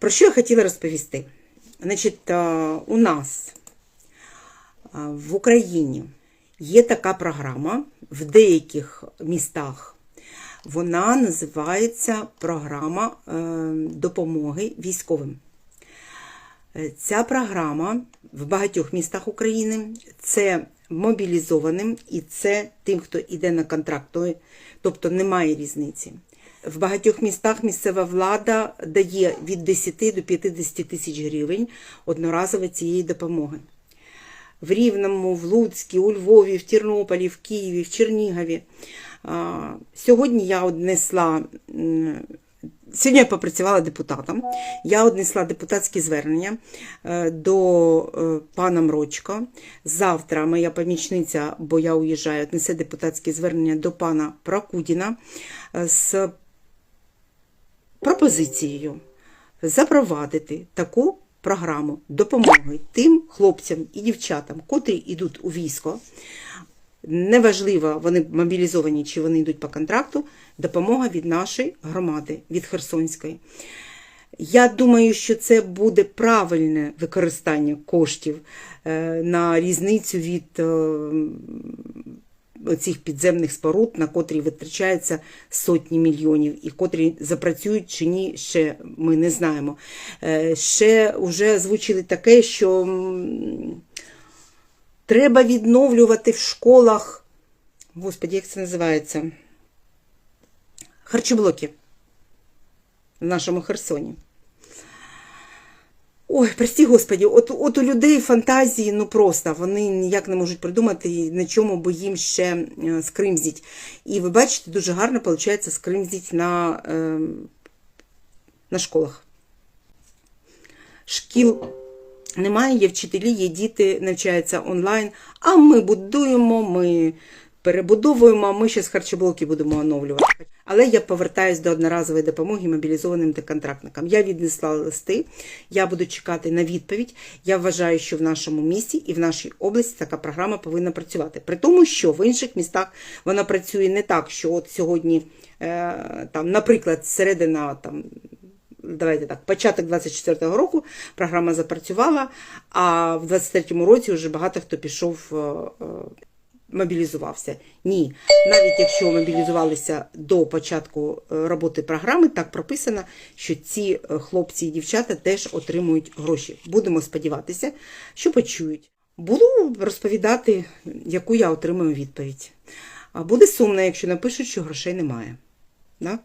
Про що я хотіла розповісти? Значить, е, у нас е, в Україні є така програма в деяких містах. Вона називається програма е, допомоги військовим. Ця програма в багатьох містах України це мобілізованим і це тим, хто йде на контракт, тобто немає різниці. В багатьох містах місцева влада дає від 10 до 50 тисяч гривень одноразово цієї допомоги. В Рівному, в Луцьку, у Львові, в Тернополі, в Києві, в Чернігові. Сьогодні я однесла Сьогодні я попрацювала депутатом. Я однесла депутатське звернення е, до е, пана Мрочка. Завтра моя помічниця, бо я уїжджаю, однесе депутатське звернення до пана Прокудіна е, з пропозицією запровадити таку програму допомоги тим хлопцям і дівчатам, котрі йдуть у військо. Неважливо, вони мобілізовані чи вони йдуть по контракту, допомога від нашої громади, від Херсонської. Я думаю, що це буде правильне використання коштів е, на різницю від оцих підземних споруд, на котрі витрачаються сотні мільйонів, і котрі запрацюють чи ні, ще ми не знаємо. Е, Ще вже звучили таке, що треба відновлювати в школах. Господи, як це називається? Харчоблоки в нашому Херсоні. Ой, прості господі, от, от у людей фантазії, ну просто, вони ніяк не можуть придумати, на чому би їм ще е, скримзіть. І ви бачите, дуже гарно виходить скримзіть на, е, на школах. Шкіл немає, є вчителі, є діти, навчаються онлайн, а ми будуємо, ми перебудовуємо, ми ще з харчоблоки будемо оновлювати. Але я повертаюсь до одноразової допомоги мобілізованим та контрактникам. Я віднесла листи, я буду чекати на відповідь. Я вважаю, що в нашому місті і в нашій області така програма повинна працювати. При тому, що в інших містах вона працює не так, що от сьогодні, е, там, наприклад, середина там. Давайте так, початок 24-го року програма запрацювала, а в 23-му році вже багато хто пішов е, е, мобілізувався. Ні, навіть якщо мобілізувалися до початку е, роботи програми, так прописано, що ці е, хлопці і дівчата теж отримують гроші. Будемо сподіватися, що почують. Буду розповідати, яку я отримую відповідь. А буде сумно, якщо напишуть, що грошей немає. Да?